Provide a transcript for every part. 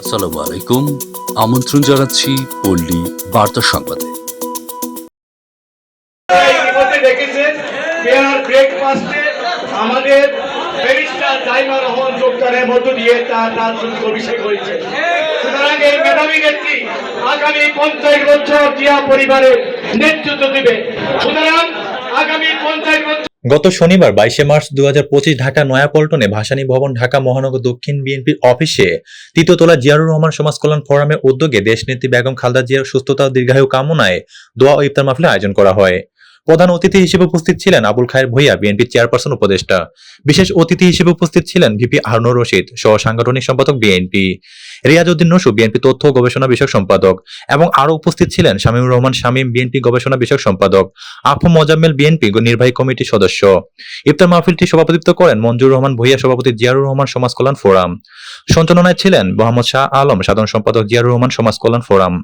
আসসালামু আলাইকুম। আমন্ত্রণ জানাচ্ছি পল্লী বার্তা সংবাদে। আমাদের জাইমা রহমান মধ্য দিয়ে তার রাজনৈতিক অভিষেক হয়েছে। সুতরাং এই মেধাবী নেত্রী আগামী পঞ্চাশ বছর জিয়া পরিবারের নেতৃত্ব দিবে। সুতরাং আগামী পঞ্চাশ বছর গত শনিবার বাইশে মার্চ দু হাজার পঁচিশ ঢাকা নয়াপল্টনে ভাসানী ভবন, ঢাকা মহানগর, দক্ষিণ বিএনপির অফিসে তৃতীয়তলা জিয়ারুর রহমান সমাজ কল্যাণ ফোরামের উদ্যোগে দেশনেত্রী বেগম খালদা জিয়ার সুস্থতা ও দীর্ঘায়ু কামনায় দোয়া ও ইফতার মাহফিলের আয়োজন করা হয়। প্রধান অতিথি হিসেবে উপস্থিত ছিলেন আবুল খায়ের ভূঁইয়া, বিএনপির চেয়ারপারসন উপদেষ্টা। বিশেষ অতিথি হিসেবে উপস্থিত ছিলেন ভিপি হারুনুর রশিদ, সহ সাংগঠনিক সম্পাদক বিএনপি। রিয়াজউদ্দিন নসু, বিএনপি তথ্য গবেষণা বিষয়ক সম্পাদক। এবং আরও উপস্থিত ছিলেন শামীম রহমান শামীম, বিএনপি গবেষণা বিষয়ক সম্পাদক। আফম মোজাম্মেল, বিএনপি নির্বাহী কমিটির সদস্য। ইফতার মাহফিলটি সভাপতিত্ব করেন মঞ্জুর রহমান ভূঁইয়া, সভাপতি জিয়ারুর রহমান সমাজ কল্যাণ ফোরাম। সঞ্চালনায় ছিলেন মোহাম্মদ শাহ আলম, সাধারণ সম্পাদক জিয়ারুর রহমান সমাজ কল্যাণ ফোরাম।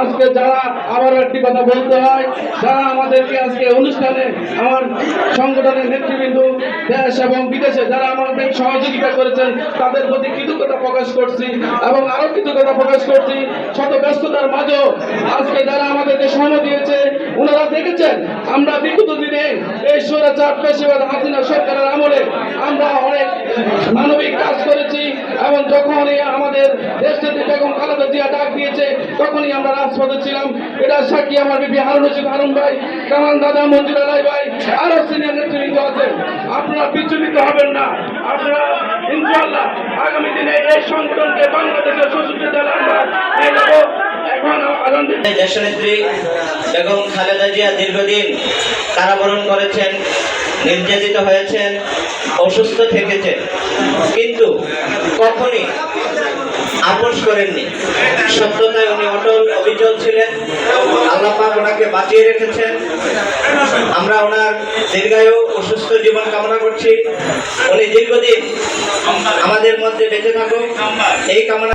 আজকে যারা আবার একটি কথা বলতে হয়, যারা আমাদেরকে আজকে অনুষ্ঠানে আমার সংগঠনের নেতৃবৃন্দ দেশ এবং বিদেশে যারা আমাদের সহযোগিতা করেছেন, তাদের প্রতি কৃতজ্ঞতা প্রকাশ করছি এবং আরও কৃতজ্ঞতা প্রকাশ করছি। শত ব্যস্ততার মাঝেও আজকে যারা আমাদেরকে সময় দিয়েছে, ওনারা দেখেছেন, আমরা বিগত দিনে এই স্বৈরাচার পেশাবাদ হাসিনা সরকারের আমলে আমরা অনেক মানবিক কাজ করেছি এবং যখন আমাদের দেশ থেকে বেগম খালেদা তখনই আমরা রাজপথে ছিলাম। এটা সাক্ষী আমার বিপি হারুন রশিদ হারুন ভাই, কামাল দাদা মঞ্জুর আলাই ভাই, আরও সিনিয়র নেতৃবৃন্দ আছেন। আপনারা বিচলিত হবেন না। আপনারা, ইনশাআল্লাহ, আগামী দিনে এই সংগঠনকে বাংলাদেশের দেওয়ার আমরা নিয়ে যাব। বেগম খালেদা জিয়া দীর্ঘদিন কারাবরণ করেছেন, নির্যাতিত হয়েছেন, অসুস্থ থেকেছেন। কিন্তু কখনই আপোষ করেননি সত্যতায় উনি অটল অবিচল ছিলেন। আল্লাপাক ওনাকে বাঁচিয়ে রেখেছেন। আমরা ওনার দীর্ঘায়ু ও সুস্থ জীবন কামনা করছি। উনি দীর্ঘদিন আমাদের মধ্যে বেঁচে থাকুক। এই কামনা